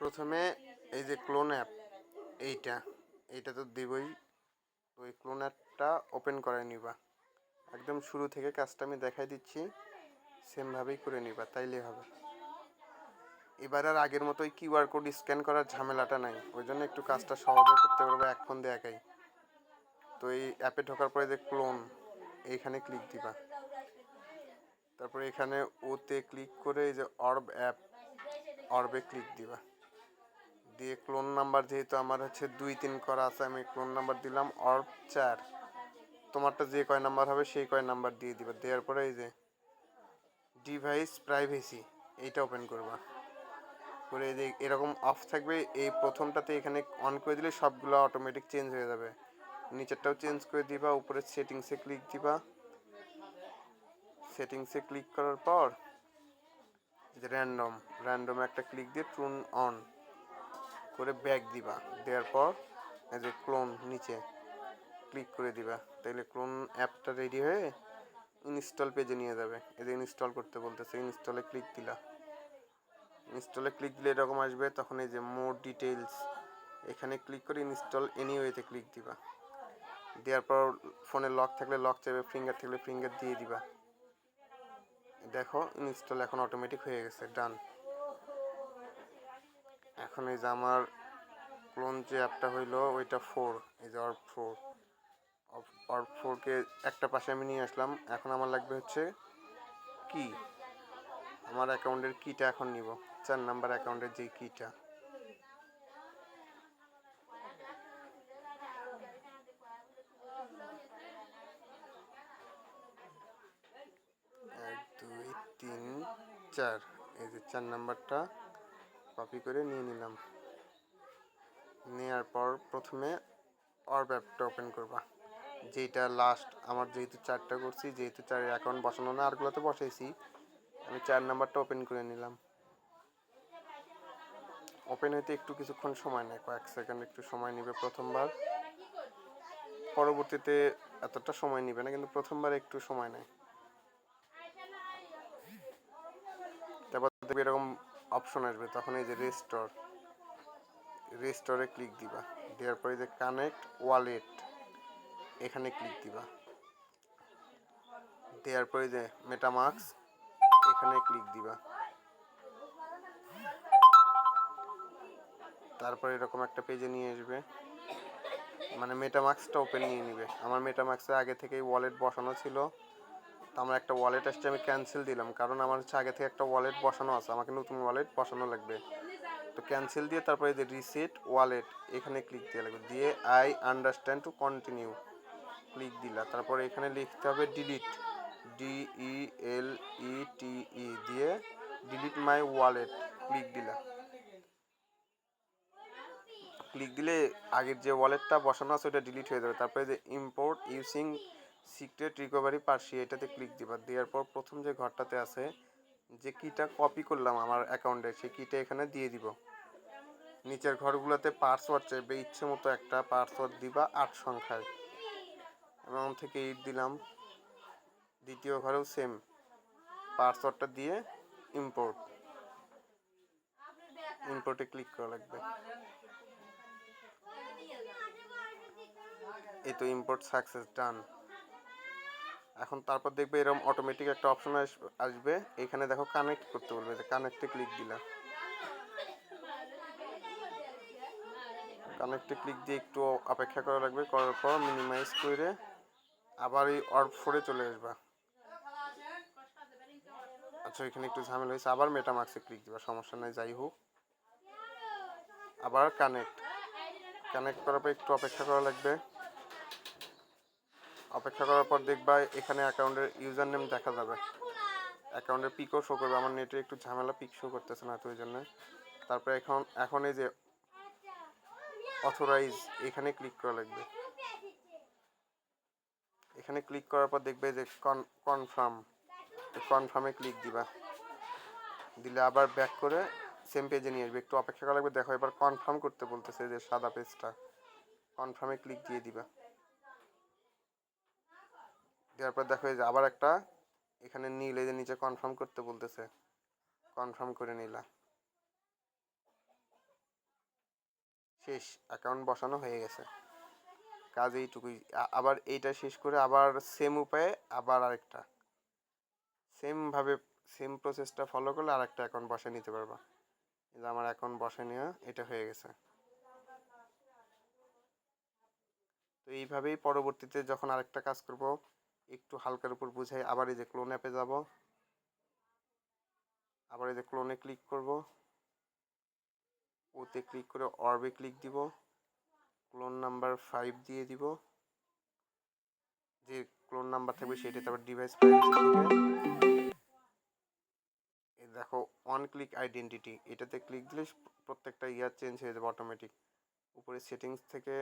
প্রথমে এই যে ক্লোন অ্যাপ এইটা এইটা তো দেবই। তো এই ক্লোন অ্যাপটা ওপেন করে নিবা। একদম শুরু থেকে কাজটা আমি দেখাই দিচ্ছি সেমভাবেই করে নিবা, তাইলে হবে। এবার আর আগের মতো ওই কিউআর কোড স্ক্যান করার ঝামেলাটা নাই, ওই জন্য একটু কাজটা সহজে করতে পারবে এক ফোন দিয়ে একাই। তো এই অ্যাপে ঢোকার পরে যে ক্লোন এইখানে ক্লিক দিবা। তারপরে এখানে ওতে ক্লিক করে এই যে অর্ব অ্যাপ অর্বে ক্লিক দিবা। দিয়ে ক্লোন নাম্বার যেহেতু আমার হচ্ছে দুই তিন করা আছে, আমি ক্লোন নাম্বার দিলাম অর্ব চার। তোমারটা যে কয় নাম্বার হবে সেই কয় নাম্বার দিয়ে দিবা। দেওয়ার পরে এই যে ডিভাইস প্রাইভেসি এইটা ওপেন করবা। করে এই যে এরকম অফ থাকবে, এই প্রথমটাতে এখানে অন করে দিলে সবগুলো অটোমেটিক চেঞ্জ হয়ে যাবে। নিচেরটাও চেঞ্জ করে দিবা উপরে সেটিংসে ক্লিক দিবা। সেটিংসে ক্লিক করার পর র্যান্ডম র্যান্ডমে একটা ক্লিক দিয়ে ট্রুন অন করে ব্যাক দিবা। দেওয়ার পর এই যে ক্লোন নিচে ক্লিক করে দিবা। তাইলে ক্লোন অ্যাপটা রেডি হয়ে ইনস্টল পেজে নিয়ে যাবে। এই যে ইনস্টল করতে বলতেছে ইনস্টলে ক্লিক দিলা। ইনস্টলে ক্লিক দিলে এরকম আসবে, তখন এই যে মোর ডিটেলস এখানে ক্লিক করে ইনস্টল এনিওয়েতে ক্লিক দিবা। দেওয়ার পর ফোনে লক থাকলে লক চাইবে ফিঙ্গার থাকলে ফিঙ্গার দিয়ে দিবা। দেখো ইনস্টল এখন অটোমেটিক হয়ে গেছে ডান এখন এই যে আমার ক্লোন যে অ্যাপটা হইল, ওইটা ফোর এই যে অর ফোর অর ফোরকে একটা পাশে আমি নিয়ে আসলাম। এখন আমার লাগবে হচ্ছে কি আমার অ্যাকাউন্টের কিটা এখন নিব। চার নাম্বার অ্যাকাউন্টের যে কিটা এক, দুই, তিন, চার। এই যে চার নাম্বারটা কপি করে নিয়ে নিলাম। নেওয়ার পর প্রথমে অর অ্যাপটা ওপেন করবা। যেটা লাস্ট আমার যেহেতু চারটা করছি, যেহেতু চারের অ্যাকাউন্ট বসানো না আরগুলোতে বসাইছি, আমি চার নাম্বারটা ওপেন করে নিলাম। ওপেন হইতে একটু কিছুক্ষণ সময় নেয়, কয়েক সেকেন্ড একটু সময় নেবে প্রথমবার। পরবর্তীতে এতটা সময় নেবে না, কিন্তু প্রথমবার একটু সময় নেয়। তারপর এরকম অপশন আসবে, তখন এই যে রেস্টোর রেস্টোরে ক্লিক দিবা। দেওয়ার পরে যে কানেক্ট ওয়ালেট এখানে ক্লিক দিবা। দেওয়ার পরে যে মেটামাক্স এখানে ক্লিক দিবা। তারপরে এরকম একটা পেজে নিয়ে আসবে। মানে মেটামাক্সটা ওপেন নিয়ে নিবে। আমার মেটামাক্সে আগে থেকেই ওয়ালেট বসানো ছিল। আমার একটা ওয়ালেট আসছে, আমি ক্যান্সেল দিলাম। কারণ আমার হচ্ছে আগে থেকে একটা ওয়ালেট বসানো আছে, আমাকে নতুন ওয়ালেট বসানো লাগবে। তো ক্যান্সেল দিয়ে তারপরে যে রিসেট ওয়ালেট এখানে ক্লিক দিয়ে লাগবে। দিয়ে I understand to continue click দিলা। তারপরে এখানে লিখতে হবে ডিলিট ডি ই এল ই টি ই দিয়ে ডিলিট মাই ওয়ালেট ক্লিক দিলা। ক্লিক দিলে আগের যে ওয়ালেটটা বসানো আছে ওটা ডিলিট হয়ে যাবে। তারপরে যে import using secret recovery phrase এটাতে ক্লিক দিবা। দেওয়ার পর প্রথম যে ঘরটাতে আছে, যে কিটা কপি করলাম আমার অ্যাকাউন্টে সেই কিটা এখানে দিয়ে দিব। নিচের ঘরগুলোতে পাসওয়ার্ড চাইবে, ইচ্ছে মতো একটা পাসওয়ার্ড দিবা আট সংখ্যায়। এবং থেকে ইট দিলাম। দ্বিতীয় ঘরেও সেম পাসওয়ার্ডটা দিয়ে ইম্পোর্ট ইম্পোর্টে ক্লিক করা লাগবে। এই তো ইম্পোর্ট সাকসেস ডান এখন তারপর দেখবে এরকম অটোমেটিক একটা অপশন আসবে। এখানে দেখো কানেক্ট করতে বলবে, যে কানেক্টে ক্লিক দিলা। কানেক্টে ক্লিক দিয়ে একটু অপেক্ষা করা লাগবে, করার পর মিনিমাইজ করে আবার এই অর্ব ফোরে চলে আসবা। আচ্ছা এখানে একটু ঝামেলা হয়েছে, আবার মেটামাক্সে ক্লিক দিবা, সমস্যা নেই, যাই হোক। আবার কানেক্ট কানেক্ট করার পর একটু অপেক্ষা করা লাগবে। অপেক্ষা করার পর দেখবা এখানে অ্যাকাউন্টের ইউজার নেম দেখা যাবে। অ্যাকাউন্টের পিকও শো করবে। আমার নেটে একটু ঝামেলা পিক শো করতেছে না তো ওই জন্য। তারপরে এখন এখন এই যে অথরাইজ এখানে ক্লিক করা লাগবে। এখানে ক্লিক করার পর দেখবে যে কনফার্ম কনফার্মে ক্লিক দিবা। দিলে আবার ব্যাক করে সেম পেজে নিয়ে আসবে। একটু অপেক্ষা করা লাগবে। দেখো এবার কনফার্ম করতে বলতেছে যে সাদা পেজটা কনফার্মে ক্লিক দিয়ে দিবা। দেওয়ার পর দেখো এই যে আবার একটা, এখানে নীল, এই যে নিচে কনফার্ম করতে বলতেছে। কনফার্ম করে নিলাম শেষ অ্যাকাউন্ট বসানো হয়ে গেছে। কাজ এইটুকুই। আবার এইটা শেষ করে আবার সেম উপায়ে আবার আরেকটা। সেমভাবে সেম প্রসেসটা ফলো করলে আর একটা অ্যাকাউন্ট বসে নিতে পারবা। যে আমার অ্যাকাউন্ট বসে নেওয়া, এটা হয়ে গেছে। তো এইভাবেই পরবর্তীতে যখন আরেকটা কাজ করব একটু হালকার উপর বুঝাই, আবার এই যে ক্লোন অ্যাপে যাব। আবার এই যে ক্লোনে ক্লিক করব। ওতে ক্লিক করে অর্বে ক্লিক দিব। ক্লোন নাম্বার ফাইভ দিয়ে দিব। যে ক্লোন নাম্বার থাকবে সেটা তারপর ডিভাইস দেখো ওয়ান ক্লিক আইডেন্টিটি এটাতে ক্লিক দিলে প্রত্যেকটা ইয়ার চেঞ্জ হয়ে যাবে অটোমেটিক উপরে সেটিংস থেকে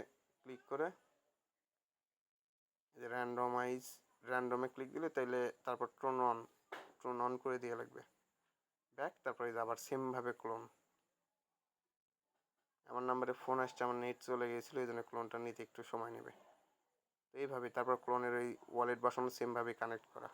ক্লিক করে র্যান্ডমাইজ র্যান্ডমে ক্লিক দিলে তাইলে তারপর ট্রোন অন ট্রোন অন করে দিয়ে লাগবে। ব্যাক তারপরে আবার সেমভাবে ক্লোন আমার নাম্বারে ফোন আসছে, আমার নেট চলে গিয়েছিল এই জন্য ক্লোনটা নিতে একটু সময় নেবে। এইভাবে তারপর ক্লোনের ওই ওয়ালেট বসানো সেমভাবে কানেক্ট করা।